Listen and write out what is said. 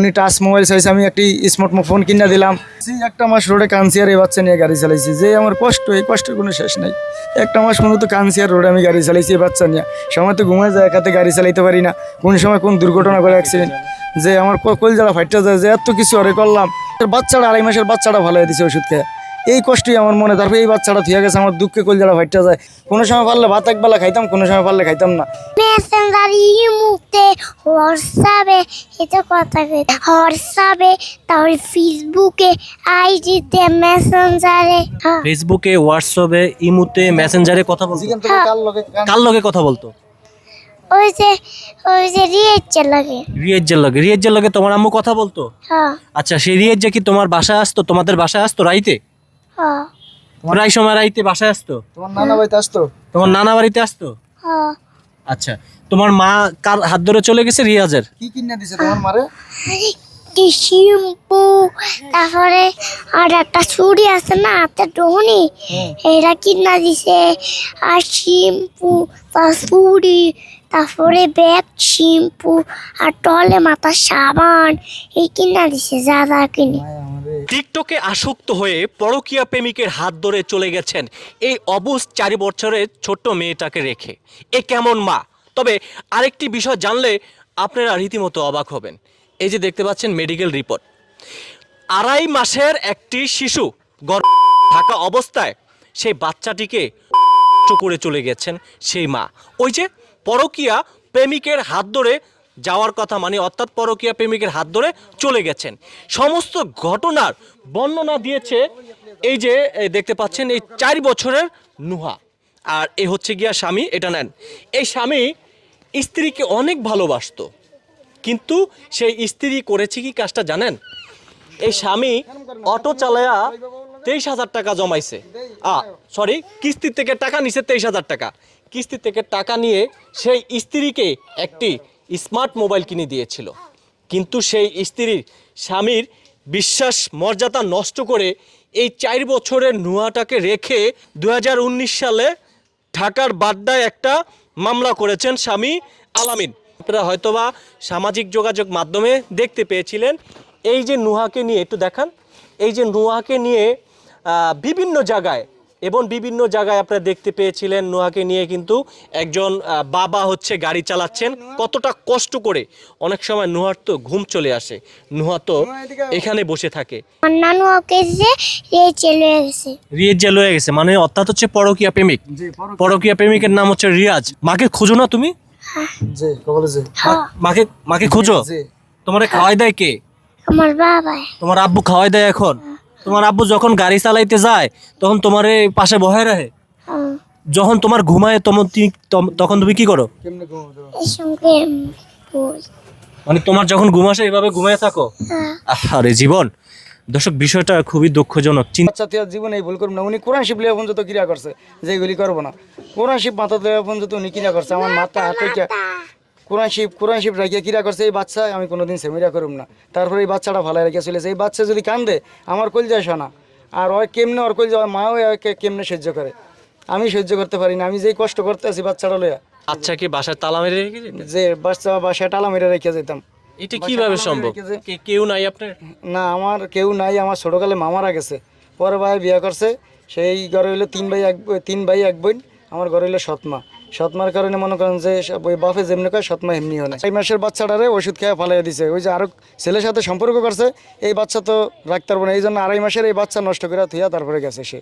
উনি touch mobile চাইছে, আমি একটি স্মার্ট ফোন কিনে দিলাম। একটা মাস রোডে কানসিয়ার এই বাচ্চা নিয়ে গাড়ি চালাইছি। যে আমার কষ্ট, এই কষ্টের কোনো শেষ নাই। একটা মাস মূলত কানসিয়ার রোডে আমি গাড়ি চালাইছি এই বাচ্চা নিয়ে। সময় তো ঘুমায় যায়, একাতে গাড়ি চালাইতে পারি না। কোন সময় কোন দুর্ঘটনা করে অ্যাক্সিডেন্ট যে আমার কল যারা ফাইটটা যায় যে এত কিছু আরে করলাম। বাচ্চাটা আড়াই মাসের বাচ্চাটা ভালো হয়ে দিছে ওষুধ খেয়ে। এই কষ্টই আমার মনে তারপরে এই বাচ্চাটা থিয়া গেছে আমার দুঃখে কলজাটা ফাইটটা যায়। কোনো সময় পারলে ভাত একবেলা খাইতাম কোনো সময় পারলে খাইতাম না। মেসেঞ্জার ইমুতে হোয়াটসঅ্যাপে এটা কথা কই হোয়াটসঅ্যাপে তারপরে ফেসবুকে আইডিতে মেসেঞ্জারে হ্যাঁ। ফেসবুকে হোয়াটসঅ্যাপে ইমুতে মেসেঞ্জারে কথা বলতো। কার লগে কার- লগে কথা বলতো? ওই যে ওই যে রিয়েছে লাগে। রিয়েজের লগে। রিয়েজের লগে তোমার আম্মু কথা বলতো? হ্যাঁ। আচ্ছা সেই রিয়েজ কি তোমার বাসায় আসতো? তোমাদের বাসায় আসতো রাইতে? প্রায় সময় রাইতে বাসায় আসতো? তোমার নানা বাড়িতে আসতো? তোমার নানা বাড়িতে আসতো? হ্যাঁ। আচ্ছা তোমার মা কার হাত ধরে চলে গেছে রিয়াজের? কি কিনে দিছে তোমার মারে? শ্যাম্পু তারপরে আর একটা ছুরি আছে না হাতে ডোহনি এটা কিনা দিছে। আর শ্যাম্পু তার ছুরি তারপরে ব্যাগ শ্যাম্পু আর টলে মাথার সাবান এই কিনা দিছে যা যা কিনে। টিকটকে আসক্ত হয়ে পরকীয়া প্রেমিকের হাত ধরে চলে গেছেন এই অবুজ চারি বছরের ছোট্ট মেয়েটাকে রেখে। এ কেমন মা? তবে আরেকটি বিষয় জানলে আপনারা রীতিমতো অবাক হবেন। এই যে দেখতে পাচ্ছেন মেডিকেল রিপোর্ট। আড়াই মাসের একটি শিশু গর্ভ থাকা অবস্থায় সেই বাচ্চাটিকে করে চলে গেছেন সেই মা। ওই যে পরকীয়া প্রেমিকের হাত ধরে যাওয়ার কথা মানে অর্থাৎ পরকীয়া প্রেমিকের হাত ধরে চলে গেছেন। সমস্ত ঘটনার বর্ণনা দিয়েছে এই যে দেখতে পাচ্ছেন, এই চার বছরের নুহা। আর এ হচ্ছে গিয়া স্বামী, এটা নেন। এই স্বামী স্ত্রীকে অনেক ভালোবাসতো, কিন্তু সেই স্ত্রী করেছে কি কাজটা জানেন? এই স্বামী অটো চালায়া তেইশ হাজার টাকা জমাইছে। আ সরি কিস্তি থেকে টাকা নিছে তেইশ হাজার টাকা। কিস্তি থেকে টাকা নিয়ে সেই স্ত্রীকে একটি স্মার্ট মোবাইল কিনে দিয়েছিল। কিন্তু সেই স্ত্রীর স্বামীর বিশ্বাস মর্যাদা নষ্ট করে এই চার বছরের নুয়াটাকে রেখে দু হাজার উনিশ সালে ঢাকার বাড্ডায় একটা মামলা করেছেন স্বামী আলামিন। আপনারা হয়তোবা সামাজিক যোগাযোগ মাধ্যমে দেখতে পেয়েছিলেন। এই যে নুহাকে নিয়ে একটু দেখান। এই যে নুহাকে নিয়ে বিভিন্ন জায়গায় এবং বিভিন্ন জায়গায় আপনারা দেখতে পেয়েছিলেন নুহাকে নিয়ে কিন্তু একজন বাবা হচ্ছে গাড়ি চালাচ্ছেন। কতটা কষ্ট করে অনেক সময় নুহার তো ঘুম চলে আসে। নুহা তো এখানে বসে থাকে। আমার নানু ওকে যে এ চলে গেছে। রিয়াজ জেল হয়ে গেছে মানে অর্থাৎ হচ্ছে পরকীয়া প্রেমিক। পরকীয়া। প্রেমিকের নাম হচ্ছে রিয়াজ। মাকে খোঁজো না তুমি? জি কবলে জি। হ্যাঁ মাকে মাকে খোঁজো? জি। তোমারে খাওয়াই দেয় কে? আমার বাবা তোমার আব্বু খাওয়াই দেয় এখন? তোমার আব্বু যখন গাড়ি চালাইতে যায় তখন তোমার পাশে বহায় রাখে? হ্যাঁ। যখন তোমার ঘুমায় তখন তুমি- তখন তুমি কি করো? এই মানে তোমার যখন ঘুম আসে এইভাবে ঘুমিয়ে থাকো? হ্যাঁ। আরে জীবন। দর্শক বিষয়টা খুবই দুঃখজনক। চিন্তা বাচ্চা তুই জীবনে এই ভুল করব না। উনি কোরআন শিব লিয়া পর্যন্ত ক্রিয়া করছে। যে এগুলি করব না। কোরআন শিব মাথা দেওয়া পর্যন্ত উনি ক্রিয়া করছে। আমার মাথা হাতে কোরআন শিব কোরআন শিব রাখিয়া ক্রিয়া করছে এই বাচ্চা আমি কোনোদিন সেমিরা করব না। তারপরে এই বাচ্চাটা ভালো রেখে চলেছে এই বাচ্চা যদি কান্দে আমার কল যায় শোনা আর ওর কেমনে ওর কল যায় মাও একে কেমনে সহ্য করে? আমি সহ্য করতে পারি না। আমি যেই কষ্ট করতে আছি বাচ্চাটা লইয়া। আচ্ছা কি বাসায় তালা মেরে রেখে যে বাচ্চা বাসায় টালা মেরে রেখে যেতাম। এটা কীভাবে সম্ভব? কেউ নাই আপনার? না আমার কেউ নাই। আমার ছোটোকালে মামারা গেছে। পরে ভাই বিয়ে করছে। সেই ঘরে হইল তিন ভাই এক তিন ভাই এক বোন। আমার ঘরে হইল সৎমা। সৎমার কারণে মনে করেন যে ওই বাপে যেমনি কয়, সৎমা এমনি হয় এই মাসের বাচ্চাটারে ওষুধ খেয়ে ফালাই দিছে। ওই যে আরও ছেলের সাথে সম্পর্ক করছে, এই বাচ্চা তো রাখতে পারব না। এই জন্য আড়াই মাসের এই বাচ্চা নষ্ট করে থুয়া তারপরে গেছে সে।